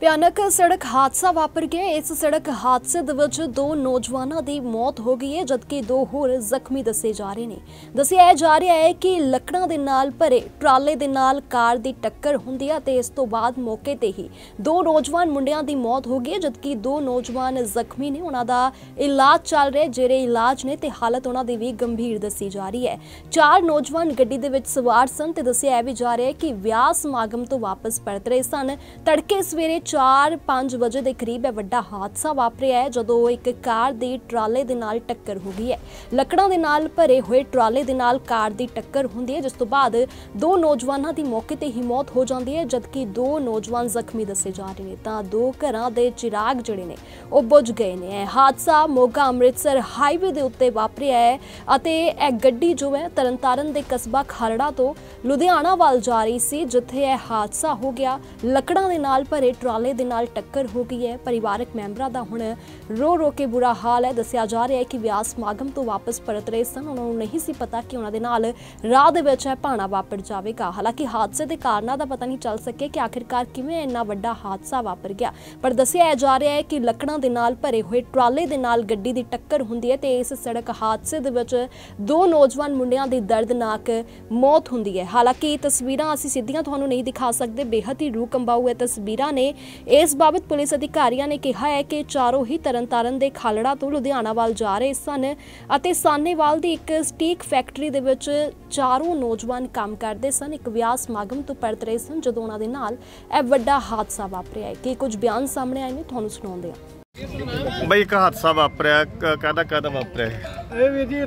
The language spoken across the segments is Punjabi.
ਭਿਆਨਕ ਸੜਕ ਹਾਦਸਾ ਵਾਪਰ ਗਿਆ ਇਸ ਸੜਕ ਹਾਦਸੇ ਦੇ ਵਿੱਚ ਦੋ ਨੌਜਵਾਨਾਂ ਦੀ ਮੌਤ ਹੋ ਗਈ ਹੈ, ਜਦਕਿ ਦੋ ਹੋਰ ਜ਼ਖਮੀ ਦੱਸੇ ਜਾ ਰਹੇ ਨੇ। ਦੱਸਿਆ ਜਾ ਰਿਹਾ ਹੈ ਕਿ ਲੱਕੜਾਂ ਦੇ ਨਾਲ ਭਰੇ ਟਰਾਲੇ ਦੇ ਨਾਲ ਕਾਰ ਦੀ ਟੱਕਰ ਹੁੰਦੀ ਹੈ ਤੇ ਇਸ ਤੋਂ ਬਾਅਦ ਮੌਕੇ ਤੇ ਹੀ ਦੋ ਨੌਜਵਾਨ ਮੁੰਡਿਆਂ ਦੀ ਮੌਤ ਹੋ ਗਈ ਹੈ, ਜਦਕਿ ਦੋ ਨੌਜਵਾਨ ਜ਼ਖਮੀ ਨੇ। ਉਹਨਾਂ ਦਾ ਇਲਾਜ ਚੱਲ ਰਿਹਾ ਜਿਹੜੇ ਇਲਾਜ ਨੇ ਤੇ ਹਾਲਤ ਉਹਨਾਂ ਦੀ ਵੀ ਗੰਭੀਰ ਦੱਸੀ ਜਾ ਰਹੀ ਹੈ। ਚਾਰ ਨੌਜਵਾਨ ਗੱਡੀ ਦੇ ਵਿੱਚ ਸਵਾਰ ਸਨ ਤੇ ਦੱਸਿਆ ਇਹ ਵੀ ਜਾ ਰਿਹਾ ਹੈ ਕਿ ਵਿਆਹ ਸਮਾਗਮ ਤੋਂ ਵਾਪਸ ਪਰਤ ਰਹੇ ਸਨ। ਤੜਕੇ ਸਵੇਰੇ 4-5 ਵਜੇ ਦੇ ਕਰੀਬ ਇਹ ਵੱਡਾ ਹਾਦਸਾ ਵਾਪਰਿਆ ਹੈ, ਜਦੋਂ ਇੱਕ ਕਾਰ ਦੀ ਟਰਾਲੇ ਦੇ ਨਾਲ ਟੱਕਰ ਹੋ ਗਈ ਹੈ। ਲੱਕੜਾਂ ਦੇ ਨਾਲ ਭਰੇ ਹੋਏ ਟਰਾਲੇ ਦੇ ਨਾਲ ਕਾਰ ਦੀ ਟੱਕਰ ਹੁੰਦੀ ਹੈ, ਜਿਸ ਤੋਂ ਬਾਅਦ ਦੋ ਨੌਜਵਾਨਾਂ ਦੀ ਮੌਕੇ ਤੇ ਹੀ ਮੌਤ ਹੋ ਜਾਂਦੀ ਹੈ, ਜਦਕਿ ਦੋ ਨੌਜਵਾਨ ਜ਼ਖਮੀ ਦੱਸੇ ਜਾ ਰਹੇ ਨੇ। ਤਾਂ ਦੋ ਘਰਾਂ ਦੇ ਚਿਰਾਗ ਜਿਹੜੇ ਨੇ, ਉਹ ਬੁਝ ਗਏ ਨੇ। ਇਹ ਹਾਦਸਾ ਮੋਗਾ ਅੰਮ੍ਰਿਤਸਰ ਹਾਈਵੇ ਦੇ ਉੱਤੇ ਵਾਪਰਿਆ ਹੈ ਅਤੇ ਇਹ ਗੱਡੀ ਜੋ ਹੈ, ਤਰਨਤਾਰਨ ਦੇ ਕਸਬਾ ਖਰੜਾ ਤੋਂ ਲੁਧਿਆਣਾ ਵੱਲ ਜਾ ਰਹੀ ਸੀ, ਜਿੱਥੇ ਇਹ ਹਾਦਸਾ ਹੋ ਗਿਆ। ਲੱਕੜਾਂ ਦੇ ਨਾਲ ਭਰੇ ਟਰਾਲੇ ਟਰਾਲੇ ਦੇ ਨਾਲ ਟੱਕਰ ਹੋ ਗਈ ਹੈ। ਪਰਿਵਾਰਕ ਮੈਂਬਰਾਂ ਦਾ ਹੁਣ ਰੋ ਰੋ ਕੇ ਬੁਰਾ ਹਾਲ ਹੈ। ਦੱਸਿਆ ਜਾ ਰਿਹਾ ਹੈ ਕਿ ਵਿਆਹ ਸਮਾਗਮ ਤੋਂ ਵਾਪਸ ਪਰਤ ਰਹੇ ਸਨ। ਉਹਨਾਂ ਨੂੰ ਨਹੀਂ ਸੀ ਪਤਾ ਕਿ ਉਹਨਾਂ ਦੇ ਨਾਲ ਰਾਹ ਦੇ ਵਿੱਚ ਇਹ ਭਾਣਾ ਵਾਪਰ ਜਾਵੇਗਾ। ਹਾਲਾਂਕਿ ਹਾਦਸੇ ਦੇ ਕਾਰਨਾਂ ਦਾ ਪਤਾ ਨਹੀਂ ਚੱਲ ਸਕਿਆ ਕਿ ਆਖਿਰਕਾਰ ਕਿਵੇਂ ਇੰਨਾ ਵੱਡਾ ਹਾਦਸਾ ਵਾਪਰ ਗਿਆ। ਪਰ ਦੱਸਿਆ ਜਾ ਰਿਹਾ ਹੈ ਕਿ ਲੱਕੜਾਂ ਦੇ ਨਾਲ ਭਰੇ ਹੋਏ ਟਰਾਲੇ ਦੇ ਨਾਲ ਗੱਡੀ ਦੀ ਟੱਕਰ ਹੁੰਦੀ ਹੈ ਤੇ ਇਸ ਸੜਕ ਹਾਦਸੇ ਦੇ ਵਿੱਚ ਦੋ ਨੌਜਵਾਨ ਮੁੰਡਿਆਂ ਦੀ ਦਰਦਨਾਕ ਮੌਤ ਹੁੰਦੀ ਹੈ। ਹਾਲਾਂਕਿ ਇਹ ਤਸਵੀਰਾਂ ਅਸੀਂ ਸਿੱਧੀਆਂ ਤੁਹਾਨੂੰ ਨਹੀਂ ਦਿਖਾ ਸਕਦੇ। ਬੇਹੱਦ ਹੀ ਰੂਹ ਕੰਬਾਊ ਇਹ ਤਸਵੀਰਾਂ ਨੇ ਇਸ ਬਾਬਤ ਪੁਲਿਸ ਅਧਿਕਾਰੀਆਂ ਨੇ ਕਿਹਾ ਹੈ ਕਿ ਚਾਰੋਂ ਹੀ ਤਰਨਤਾਰਨ ਦੇ ਖਾਲੜਾ ਤੋਂ ਲੁਧਿਆਣਾ ਵੱਲ ਜਾ ਰਹੇ ਸਨ ਅਤੇ ਸਾਨੇਵਾਲ ਦੀ ਇੱਕ ਸਟੀਕ ਫੈਕਟਰੀ ਦੇ ਵਿੱਚ ਚਾਰੋਂ ਨੌਜਵਾਨ ਕੰਮ ਕਰਦੇ ਸਨ। ਇੱਕ ਵਿਆਹ ਸਮਾਗਮ ਤੋਂ ਪਰਤ ਰਹੇ ਸਨ ਜਦੋਂ ਉਹਨਾਂ ਦੇ ਨਾਲ ਇਹ ਵੱਡਾ ਹਾਦਸਾ ਵਾਪਰਿਆ। ਹੈ ਕਿ ਕੁਝ ਬਿਆਨ ਸਾਹਮਣੇ ਆਏ ਨੇ ਤੁਹਾਨੂੰ ਸੁਣਾਉਂਦੇ ਹਾਂ। ਬਈ ਇੱਕ ਹਾਦਸਾ ਵਾਪਰਿਆ ਕ- ਕਾਹਦਾ ਕਾਹਦਾ ਵਾਪਰਿਆ ਇਹ? ਵੀ ਜੀ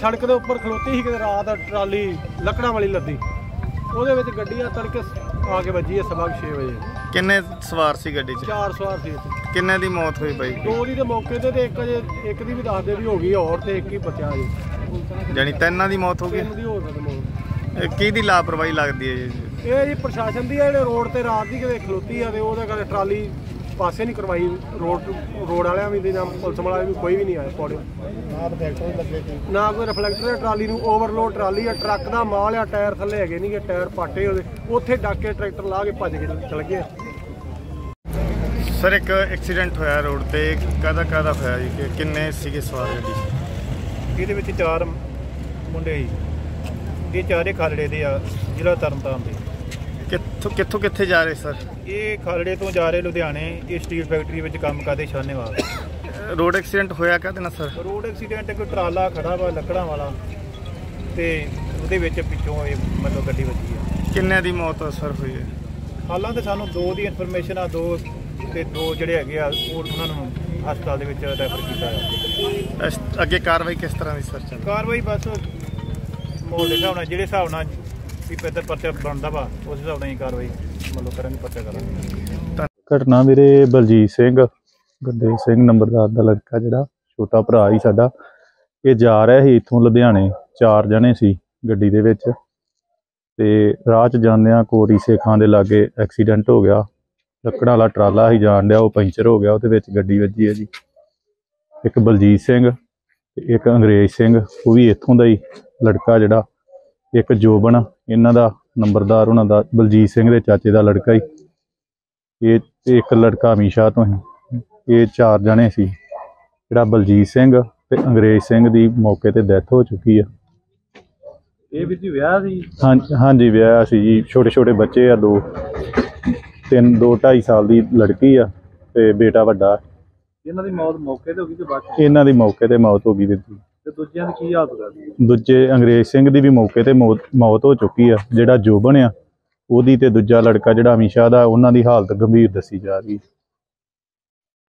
ਸੜਕ ਦੇ ਉੱਪਰ ਖਲੋਤੀ ਸੀ ਕਿਤੇ ਰਾਤ ਟਰਾਲੀ ਲੱਕੜਾਂ ਵਾਲੀ ਲੱਦੀ। ਉਹਦੇ ਵਿੱਚ ਗੱਡੀ ਆ ਤੜਕੇ ਆ ਕੇ ਵੱਜੀ ਹੈ ਸਵਾ 6 ਵਜੇ। ਕਿੰਨੇ ਸਵਾਰ ਸੀ ਗੱਡੀ 'ਚ? ਚਾਰ ਸਵਾਰ ਸੀ ਇੱਥੇ। ਕਿੰਨੇ ਦੀ ਮੌਤ ਹੋਈ ਬਈ? ਦੋ ਦੀ ਤੇ ਮੌਕੇ ਤੇ ਤੇ ਇੱਕ ਜੇ ਇੱਕ ਦੀ ਵੀ ਦੱਸਦੇ ਵੀ ਹੋ ਗਈ ਹੋਰ ਤੇ ਇੱਕ ਹੀ ਬਚਿਆ ਜੀ ਜਾਨੀ ਤਿੰਨਾਂ ਦੀ ਮੌਤ ਹੋ ਗਈ? ਤਿੰਨ ਦੀ ਹੋ ਸਕਦੀ ਮੌਤ। ਇਹ ਕਿਹਦੀ ਲਾਪਰਵਾਹੀ ਲੱਗਦੀ ਹੈ ਜੀ? ਇਹ ਜੀ ਪ੍ਰਸ਼ਾਸਨ ਦੀ ਆ ਜਿਹੜੇ ਰੋਡ ਤੇ ਰਾਤ ਦੀ ਕਿਤੇ ਖਲੋਤੀ ਆ ਤੇ ਉਹਦੇ ਕਰਕੇ ਟਰਾਲੀ ਪਾਸੇ ਨਹੀਂ ਕਰਵਾਈ ਰੋਡ ਰੋਡ ਵਾਲਿਆਂ ਵੀ ਤੇ ਨਾ ਪੁਲਿਸ ਵਾਲਿਆਂ ਵੀ ਕੋਈ ਵੀ ਨਹੀਂ ਆਇਆ ਪੌੜੇ ਨਾ ਕੋਈ ਰਿਫਲੈਕਟਰ ਹੈ ਟਰਾਲੀ ਨੂੰ ਓਵਰਲੋਡ ਟਰਾਲੀ ਆ ਟਰੱਕ ਦਾ ਮਾਲ ਆ ਟਾਇਰ ਥੱਲੇ ਹੈਗੇ ਨਹੀਂਗੇ ਟਾਇਰ ਪਾਟੇ ਉਹਦੇ। ਉੱਥੇ ਡੱਕ ਕੇ ਟਰੈਕਟਰ ਲਾ ਕੇ ਭੱਜ ਕੇ ਚਲ ਗਏ। ਸਰ ਇੱਕ ਐਕਸੀਡੈਂਟ ਹੋਇਆ ਰੋਡ ਤੇ। ਕਾਹਦਾ ਕਾਹਦਾ ਹੋਇਆ ਜੀ? ਕਿ ਕਿੰਨੇ ਸੀਗੇ ਸਵਾਰ ਗੱਡੀ? 'ਚ ਇਹਦੇ ਵਿੱਚ ਚਾਰ ਮੁੰਡੇ ਸੀ। ਇਹ ਚਾਰੇ ਖਾਲੜੇ ਦੇ ਆ ਜ਼ਿਲ੍ਹਾ ਤਰਨਤਾਰਨ ਦੇ। ਕਿੱਥੋਂ ਕਿੱਥੋਂ ਕਿੱਥੇ ਜਾ ਰਹੇ ਸਰ? ਇਹ ਖਾਲੜੇ ਤੋਂ ਜਾ ਰਹੇ ਲੁਧਿਆਣੇ ਇਹ ਸਟੀਲ ਫੈਕਟਰੀ ਵਿੱਚ ਕੰਮ ਕਰਦੇ ਸ਼ਾਨੇਵਾਲ ਰੋਡ ਐਕਸੀਡੈਂਟ ਹੋਇਆ ਕਾਹਦੇ ਨਾਲ ਸਰ? ਰੋਡ ਐਕਸੀਡੈਂਟ ਇੱਕ ਟਰਾਲਾ ਖੜਾ ਵਾ ਲੱਕੜਾਂ ਵਾਲਾ ਤੇ ਉਹਦੇ ਵਿੱਚ ਪਿੱਛੋਂ ਇਹ ਮਤਲਬ ਗੱਡੀ ਵੱਜੀ ਆ। ਕਿੰਨੇ ਦੀ ਮੌਤ ਸਰ ਹੋਈ ਹੈ? ਹਾਲਾਂ ਤੇ ਸਾਨੂੰ ਦੋ ਦੀ ਇਨਫੋਰਮੇਸ਼ਨ ਆ ਦੋ ਤੇ ਦੋ ਜਿਹੜੇ ਹੈਗੇ ਆ ਉਹ ਉਹਨਾਂ ਨੂੰ ਹਸਪਤਾਲ ਦੇ ਵਿੱਚ ਰੈਫਰ ਕੀਤਾ ਇਸ ਅੱਗੇ ਕਾਰਵਾਈ ਕਿਸ ਤਰ੍ਹਾਂ ਦੀ ਸਰ ਚੱਲ ਕਾਰਵਾਈ ਬਸ ਮੋੜ ਦੇ ਹਿਸਾਬ ਨਾਲ ਜਿਹੜੇ ਹਿਸਾਬ ਨਾਲ ਵੀ ਪੈਦਰ ਪਰਚਾ ਬਣਦਾ ਵਾ ਉਸ ਹਿਸਾਬ ਨਾਲ ਹੀ ਕਾਰਵਾਈ ਮਤਲਬ ਕਰਾਂਗੇ ਪਰਚਾ ਕਰਾਂਗੇ। ਘਟਨਾ ਮੇਰੇ ਬਲਜੀਤ ਸਿੰਘ ਗੁਰਦੇਵ ਸਿੰਘ ਨੰਬਰਦਾਰ ਦਾ ਲੜਕਾ ਜਿਹੜਾ ਛੋਟਾ ਭਰਾ ਹੀ ਸਾਡਾ। ਇਹ ਜਾ ਰਿਹਾ ਸੀ ਇੱਥੋਂ ਲੁਧਿਆਣੇ ਚਾਰ ਜਣੇ ਸੀ ਗੱਡੀ ਦੇ ਵਿੱਚ। ਤੇ ਰਾਹ 'ਚ ਜਾਂਦਿਆਂ ਕੋਰੀ ਸੇਖਾਂ ਦੇ ਲਾਗੇ ਐਕਸੀਡੈਂਟ ਹੋ ਗਿਆ। ਲੱਕੜਾਂ ਵਾਲਾ ਟਰਾਲਾ ਹੀ ਜਾਣ ਡਿਆ ਉਹ ਪੈਂਚਰ ਹੋ ਗਿਆ ਉਹਦੇ ਵਿੱਚ ਗੱਡੀ ਵੱਜੀ ਹੈ ਜੀ। ਇੱਕ ਬਲਜੀਤ ਸਿੰਘ ਤੇ ਇੱਕ ਅੰਗਰੇਜ਼ ਸਿੰਘ ਉਹ ਵੀ ਇੱਥੋਂ ਦਾ ਹੀ ਲੜਕਾ ਜਿਹੜਾ ਇੱਕ ਜੋਬਨ ਇਹਨਾਂ ਦਾ ਨੰਬਰਦਾਰ ਉਹਨਾਂ ਦਾ ਬਲਜੀਤ ਸਿੰਘ ਦੇ ਚਾਚੇ ਦਾ ਲੜਕਾ ਹੀ। ਇਹ ਤੇ ਇੱਕ ਲੜਕਾ ਅਮੀਸ਼ਾ ਤੋਂ ਹੀ ਇਹ ਚਾਰ ਜਣੇ ਸੀ। ਜਿਹੜਾ ਬਲਜੀਤ ਸਿੰਘ ਤੇ ਅੰਗਰੇਜ਼ ਸਿੰਘ ਦੀ ਮੌਕੇ ਤੇ ਡੈਥ ਹੋ ਚੁੱਕੀ ਆ। ਇਹ ਵੀ ਜੀ ਵਿਆਹ ਸੀ? ਹਾਂ ਹਾਂਜੀ ਵਿਆਹ ਸੀ ਜੀ। ਛੋਟੇ ਛੋਟੇ ਬੱਚੇ ਆ ਦੋ। ਤਿੰਨ ਦੋ 2.5 ਸਾਲ ਦੀ ਲੜਕੀ ਆ ਤੇ ਬੇਟਾ ਵੱਡਾ। ਇਹਨਾਂ ਦੀ ਮੌਤ ਮੌਕੇ ਤੇ ਹੋ ਗਈ ਤੇ ਬਾਅਦ ਇਹਨਾਂ ਦੀ ਮੌਕੇ ਤੇ ਮੌਤ ਹੋ ਗਈ ਵੀਰ ਜੀ। ਤੇ ਦੂਜਿਆਂ ਦੀ ਕੀ ਹਾਲਤ ਕਰਦੀ ਦੂਜੇ ਅੰਗਰੇਜ਼ ਸਿੰਘ ਦੀ ਵੀ ਮੌਕੇ ਤੇ ਮੌਤ ਮੌਤ ਹੋ ਚੁੱਕੀ ਆ। ਜਿਹੜਾ ਜੋਬਨ ਆ ਉਹਦੀ ਤੇ ਦੂਜਾ ਲੜਕਾ ਜਿਹੜਾ ਅਮੀਸ਼ਾ ਦਾ ਉਹਨਾਂ ਦੀ ਹਾਲਤ ਗੰਭੀਰ ਦੱਸੀ ਜਾ ਰਹੀ।